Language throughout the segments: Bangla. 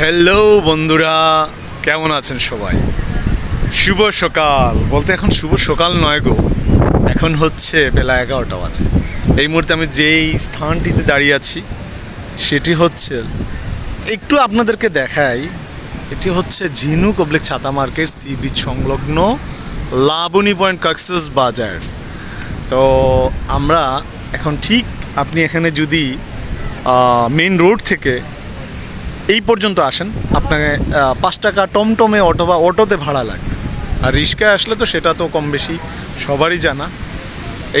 হ্যালো বন্ধুরা। কেমন আছেন সবাই? শুভ সকাল। বলতে এখন শুভ সকাল নয় গো। এখন হচ্ছে বেলা এগারোটা বাজে। এই মুহূর্তে আমি যেই স্থানটিতে দাঁড়িয়ে আছি, সেটি হচ্ছে, একটু আপনাদেরকে দেখাই, এটি হচ্ছে ঝিনুক অবলিক ছাতা মার্কেট সি বিচ সংলগ্ন লাবণী পয়েন্ট কাক্সেস বাজার। তো আমরা এখন ঠিক, আপনি এখানে যদি মেন রোড থেকে এই পর্যন্ত আসেন। আপনাকে পাঁচ টাকা টমটমে অটো বা অটোতে ভাড়া লাগবে। আর রিক্সায় আসলে তো সেটা তো কম বেশি সবারই জানা।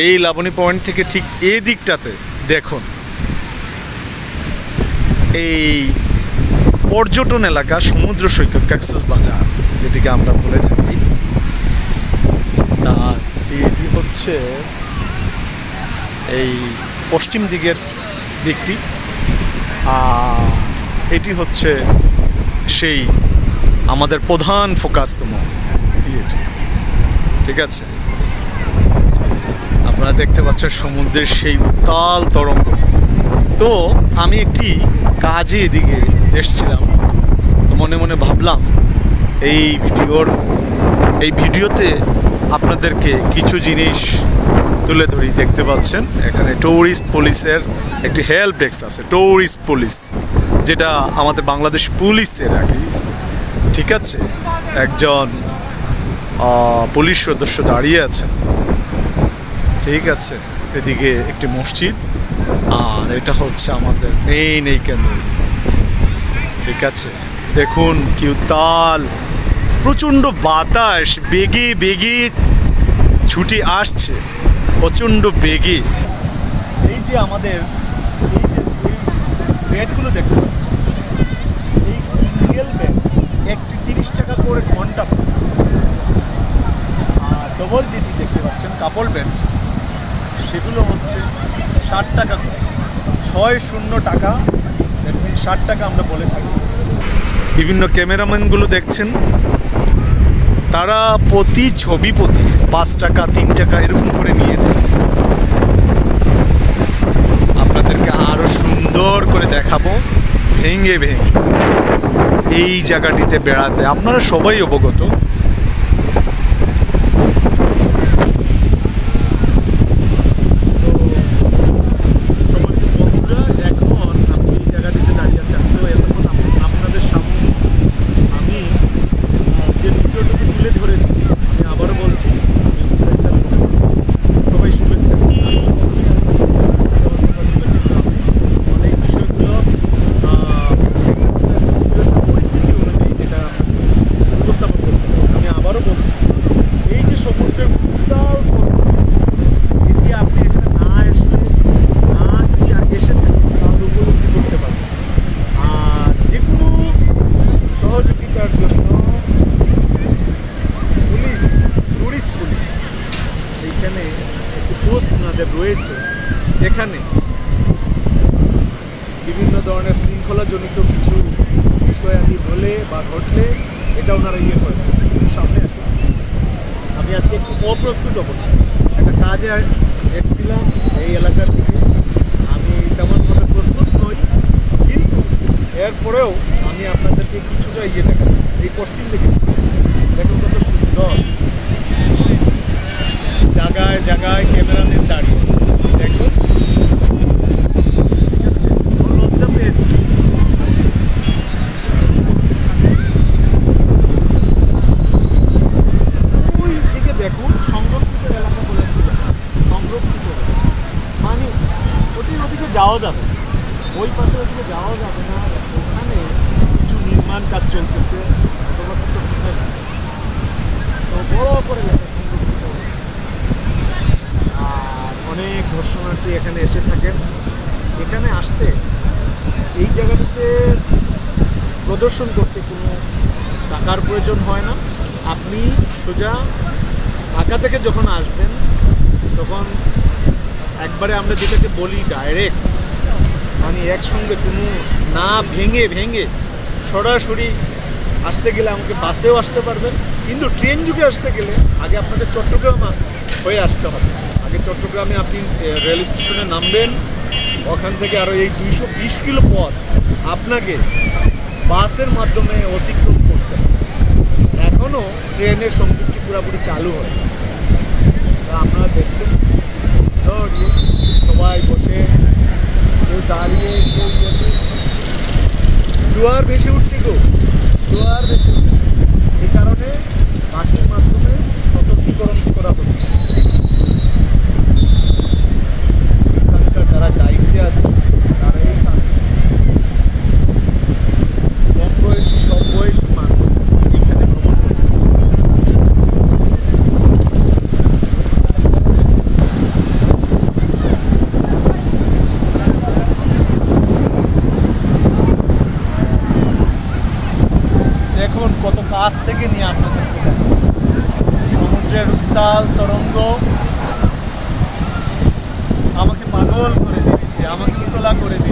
এই লাবণী পয়েন্ট থেকে ঠিক এই দিকটাতে দেখুন। এই পর্যটন এলাকা সমুদ্র সৈকত, ক্যাক্সাস বাজার, যেটিকে আমরা বলে থাকি। তার এটি হচ্ছে এই পশ্চিম দিকের দিকটি। আর এটি হচ্ছে সেই আমাদের প্রধান ফোকাসতম ইয়েটি ঠিক আছে? আপনারা দেখতে পাচ্ছেন সমুদ্রের সেই উত্তাল তরঙ্গ। তো আমি একটি কাজে এদিকে এসছিলাম। মনে মনে ভাবলাম, এই ভিডিওর, এই ভিডিওতে আপনাদেরকে কিছু জিনিস তুলে ধরি। দেখতে পাচ্ছেন, এখানে ট্যুরিস্ট পুলিশের একটি হেল্প ডেস্ক আছে। ট্যুরিস্ট পুলিশ যেটা আমাদের বাংলাদেশ পুলিশের আর কি। ঠিক আছে? একজন পুলিশ সদস্য দাঁড়িয়ে আছেন। ঠিক আছে? এদিকে একটি মসজিদ। আর এটা হচ্ছে আমাদের মেইন এই কেন্দ্র। ঠিক আছে? দেখুন কি তাল প্রচণ্ড বাতাস, বেগে বেগে ছুটি আসছে। প্রচণ্ড বেগে। এই যে আমাদের, এই যে বেডগুলো দেখতে পাচ্ছি। এই সিঙ্গেল বেড একটি তিরিশ টাকা করে ঘণ্টা আর ডবল যেটি দেখতে পাচ্ছেন কাপড় বেড সেগুলো হচ্ছে ষাট টাকা ছয় শূন্য টাকা ষাট টাকা আমরা বলে থাকি। বিভিন্ন ক্যামেরাম্যানগুলো দেখছেন, তারা প্রতি ছবি প্রতি পাঁচ টাকা, তিন টাকা এরকম করে নিয়ে থাকে আপনাদেরকে আরও সুন্দর করে দেখাবো ভেঙে ভেঙে এই জায়গাটিতে বেড়াতে। আপনারা সবাই অবগত সমস্ত বন্ধুরা এখন আমি যে জায়গাটিতে দাঁড়িয়ে আছি আমি তো এতক্ষণ আপ- আপনাদের সামনে আমি আহ, যে বিষয়টুকু তুলে ধরেছি আমি আবারও বলছি আমি হুসাইন খান মোহাম্মদ। সবাই শুনেছেন আমি প্রথমেই আমার কথা ছিল কিন্তু আমি অনেক বিষয়গুলো আহ, situation, পরিস্থিতি অনুযায়ী যেটা উপস্থাপন করতে হবে। আমি আবারও বলছি এই যে সমুদ্রের উত্তাল পরিস্থিতি, এটি আপনি এখানে না আসলে না যদি আর এসে থাকেন তাহলে উপলব্ধি করতে পারবেন আর যে কোনো সহযোগিতার জন্য পুলিশ টুরিস্ট পুলিশ এইখানে একটি পোস্ট ওনাদের রয়েছে, যেখানে বিভিন্ন ধরনের শৃঙ্খলাজনিত কিছু বিষয় আমি বলে বা ঘটলে এটা ওনারা ইয়ে করে। সামনে আসুন। আমি আজকে একটু অপ্রস্তুত অবস্থা একটা কাজে এসেছিলাম এই এলাকার থেকে আমি তেমন তেমনভাবে প্রস্তুত নই, কিন্তু এরপরেও আমি আপনাদেরকে কিছুটা ইয়ে দেখাচ্ছি। এই পশ্চিম দিকে। দেখুন কত সুন্দর। জায়গায় জায়গায় দাঁড়িয়ে। দেখুন। ঠিক লজ্জা পেয়েছি। ওই দেখুন মানে যাওয়া যাবে ওই পাশে যাওয়া যাবে না। ওখানে কিছু নির্মাণ কাজ চলতেছে। বড় করে লেখা সংরক্ষিত এলাকা। আর অনেক দর্শনার্থী এখানে এসে থাকেন। এখানে আসতে এই জায়গাটিতে প্রদর্শন করতে কোনো টাকার প্রয়োজন হয় না। আপনি সোজা ঢাকা থেকে যখন আসবেন, তখন একবারে আমরা যেটাকে বলি ডাইরেক্ট মানে একসঙ্গে কোনো না ভেঙে ভেঙে সরাসরি আসতে গেলে আমাকে বাসেও আসতে পারবেন। কিন্তু ট্রেন যুগে আসতে গেলে আগে আপনাদের চট্টগ্রাম হয়ে আসতে হবে। আগে চট্টগ্রামে আপনি রেল স্টেশনে নামবেন, ওখান থেকে আরও এই দুইশো বিশ কিলো পথ আপনাকে বাসের মাধ্যমে অতিক্রম করতে এখনও ট্রেনের সংযুক্তি পুরোপুরি চালু হয় আপনারা দেখছেন সবাই বসে, কেউ দাঁড়িয়ে, কেউ। জোয়ার ভেসে উঠছে গো। জোয়ার ভেসে উঠছে। এই কারণে পাখির মাধ্যমে সতর্কীকরণ করা হচ্ছে। যারা দায়িত্বে আছে তারা থাকে কম বয়সী সব বয়সী মানুষ এখানে ভ্রমণ করতে দেখুন কত কাছ থেকে নিয়ে আপনাদের সমুদ্রের উত্তাল তরঙ্গ। আমাকে পাগল করে দিচ্ছে আমাকে উতলা করে দিচ্ছে